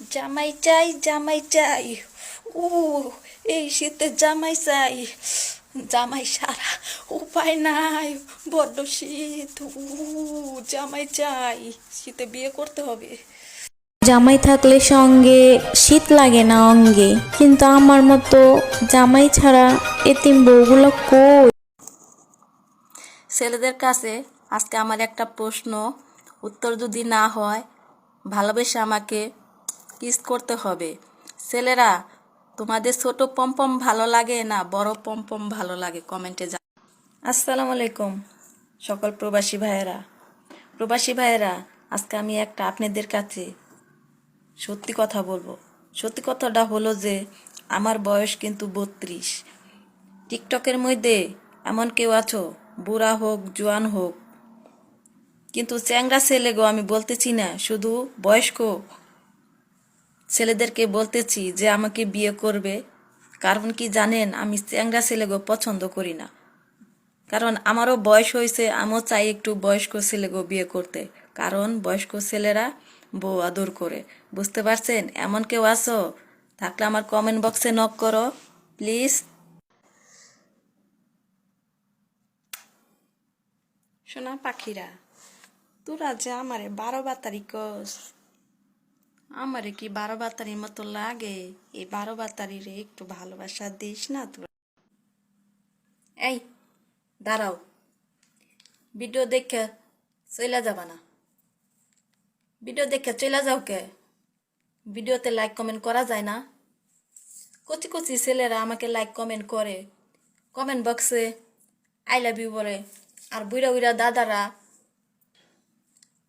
জামাই চাই জামাই চাই। ও এই শীতে জামাই চাই। জামাই সারা উপায় নাই বড্ড শীত। উ জামাই চাই শীতে বিয়ে করতে হবে। জামাই থাকলে সঙ্গে শীত লাগে না অঙ্গে কিন্তু আমার মতো জামাই ছাড়া এতিম বউগুলো কই? ছেলেদের কাছে আজকে আমার একটা প্রশ্ন উত্তর যদি না হয় ভালোবেসে আমাকে কিস করতে হবে। ছেলেরা, তোমাদের ছোট পম্পম ভালো লাগে না, বড় পম্পম ভালো লাগে? কমেন্টে যা আসসালামু আলাইকুম, সকল প্রবাসী ভাইয়েরা। প্রবাসী ভাইয়েরা, আজকে আমি একটা আপনাদের কাছে সত্যি কথা বলব। সত্যি কথাটা হলো যে, আমার বয়স কিন্তু বত্রিশ। টিকটকের মধ্যে এমন কেউ আছো, বুড়া হোক, জোয়ান হোক, কিন্তু চ্যাংরা ছেলে গো, আমি বলতেছি না, শুধু বয়স্ক ছেলেদেরকে বলতেছি যে আমাকে বিয়ে করবে। কারণ কি জানেন, আমি চ্যাংরা ছেলে গো পছন্দ করি না। কারণ আমারও বয়স হয়েছে, আমিও চাই একটু বয়স্ক ছেলে গো বিয়ে করতে। কারণ বয়স্ক ছেলেরা বউ আদর করে। বুঝতে পারছেন? এমন কেউ আছো? থাকলে আমার কমেন্ট বক্সে নক করো প্লিজ শোনা পাখিরা, তোরা যে আমারে বারো বাতারি কস। আমারে কি বারো বাতারির মতো লাগে? এই বারো বাতারিরে একটু ভালোবাসা দিস না তোরা এই, দাঁড়াও। ভিডিও দেখে চলে যাবা না। ভিডিও দেখে চলে যাও কে? ভিডিওতে লাইক কমেন্ট করা যায় না। কচি কচি ছেলেরা আমাকে লাইক কমেন্ট করে। কমেন্ট বক্সে আই লাভ ইউ বলে। আর বুড়া বুড়া দাদারা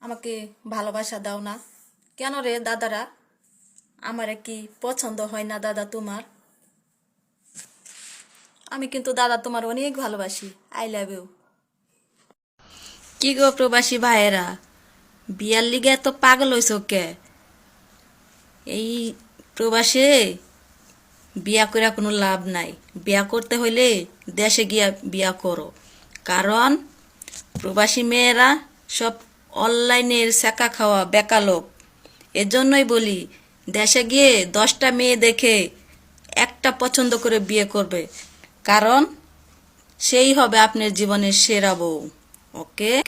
আমাকে ভালোবাসা দাও না। কেন রে দাদারা? আমারে কি পছন্দ হয় না দাদা তোমার? আমি কিন্তু দাদা তোমার অনেক ভালোবাসি। আই লাভ ইউ কি গো প্রবাসী ভাইয়েরা? বিয়ার লিগে এত পাগল হইছ কে? এই প্রবাসে বিয়া করে কোনো লাভ নাই। বিয়া করতে হইলে দেশে গিয়া বিয়া করো। কারণ প্রবাসী মেয়েরা সব অনলাইনের শেখা খাওয়া বেকালোক এজন্যই বলি, দেশে গিয়ে দশটা মেয়ে দেখে একটা পছন্দ করে বিয়ে করবে। কারণ সেই হবে আপনার জীবনের সেরা বউ। ওকে?